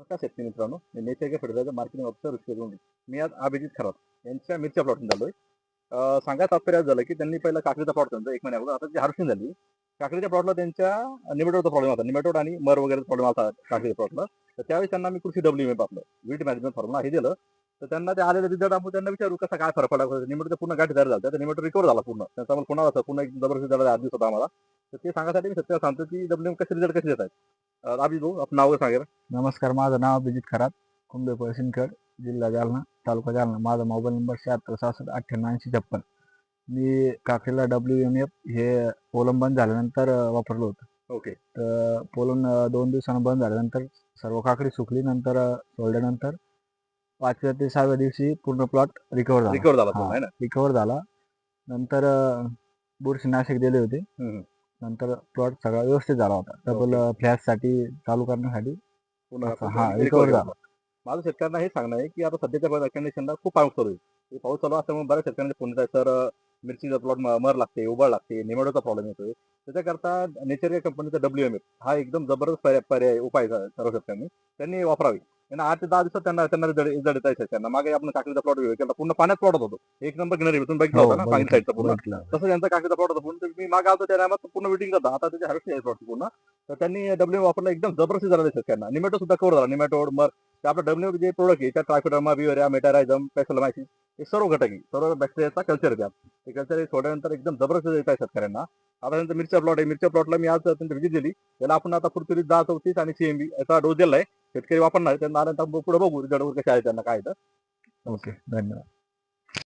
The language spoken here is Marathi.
नमस्कार शेतकरी मित्रांनो. मी nature fertiliser marketing officer Rishi Gund मी आज अभिजित खरात यांच्या मिरच्या प्लॉटून झालोय अं, सांगा तात्पर्य झालं की त्यांनी पहिला काकडीचा प्लॉट त्यांचा एक महिन्यावर आता जी हार्सिंग झाली काकडीच्या प्लॉटला त्यांच्या निमेटोडचा प्रॉब्लेम होता. निमेटोड आणि मर वगैरे प्रॉब्लेम होता काकडीच्या प्लॉटला तर त्यावेळेस त्यांना मी कृषी डब्ल्यू एम आपलं वीट मॅनेजमेंट फॉर्म्युला हे दिलं. तर त्यांना ते आलेले रिझल्ट आपण त्यांना विचारू कसा काय फरक पडला. निमेटो पूर्ण गाठी तयार झाला. तर निमेटो रिकवर झाला पूर्ण. त्यांचा मला पुन्हा होता पुन्हा एक जबरदस्त झाला आठ दिवस होता आम्हाला. तर ते सांगासाठी मी सत्य सांगतो की डब्ल्यू एम कसे रिझल्ट कसे देत आहेत. अभिजित भाऊ आपण नाव सांगा नमस्कार माझं नाव अभिजित खरात कुंभे सिंदखेड जिल्हा जालना तालुका जालना. माझा मोबाईल नंबर शहात्तर सहासष्ट अठ्ठ्याण्णव ऐंशी छप्पन. मी काकडीला डब्ल्यू एम एफ हे पोलम बंद झाल्यानंतर वापरलं होतं. ओके. तर पोलम दोन दिवसानं बंद झाल्यानंतर सर्व काकडी सुकली. नंतर सोडल्यानंतर पाचव्या ते सहाव्या दिवशी पूर्ण प्लॉट रिकवर झाला. रिकवर झाला. पूर्ण आहे ना? रिकवर झाला. नंतर बुरशीनाशक दिले होते. नंतर प्लॉट सगळा व्यवस्थित झाला होता. डबल फ्लॅशसाठी चालू करण्यासाठी पुन्हा असं, हा, झाला. माझं शेतकऱ्यांना हे सांगणं आहे की आता सध्याच्या कंडिशनला खूप पाऊस चालू आहे. हे पाऊस चालू असल्यामुळे बऱ्याच शेतकऱ्यांचे फोन येतात सर मिरचीचा प्लॉट मर लागते उबळ लागते निमेडोचा प्रॉब्लेम येतोय. त्याच्याकरता नेचर कंपनीचा डब्ल्यू एम एफ हा एकदम जबरदस्त पर्याय पर्याय उपाय आहे सर्व शेतकऱ्यांनी त्यांनी वापरावी. आणि आठ ते दहा दिवसात त्यांना त्यांना रिझल्ट रिझल्ट येत शेतकऱ्यांना मागे आपण काकडीचा प्लॉट केला. पूर्ण पाण्यात प्लॉट होतो एक नंबर ग्रीनरी तुम्ही बघितला होता ना पाणी साईडचा पूर्ण. तसं त्यांचा काकडीचा प्लॉट होता. पूर्ण मी मागे आलो त्या टायमात पूर्ण वेटिंग होता आता त्याच्या हार्वेस्टिंग आहे प्लॉट पूर्ण. तर त्यांनी डब्ल्यू वापरला एकदम जबरदस्त झाला शेतकऱ्यांना निमेटो सुद्धा कवर झाला. निमेटोड मर ते आपलं डब्ल्यू जे प्रोडक्ट आहे त्या ट्रायकोडर्मा बिओरिया मेटारायझम पेसोलमायसिस हे सर्व घटक आहे. सर्व बॅक्टेरियाचा कल्चर आहे त्यात. ते कल्चर सोडल्यानंतर एकदम जबरदस्त येत आहे शेतकऱ्यांना आता त्यांचं मिरच्या प्लॉट आहे. मिरच्या प्लॉटला मी आज त्यांची व्हिजिट दिली. त्याला आपण आता पुरतुरी दहा चौतीस आणि सीएमबी याचा डोस दिला आहे. शेतकरी वापरणार त्यांना आल्यानंतर पुढे बघू रिझल्ट कसे आहे त्यांना काय तर. ओके धन्यवाद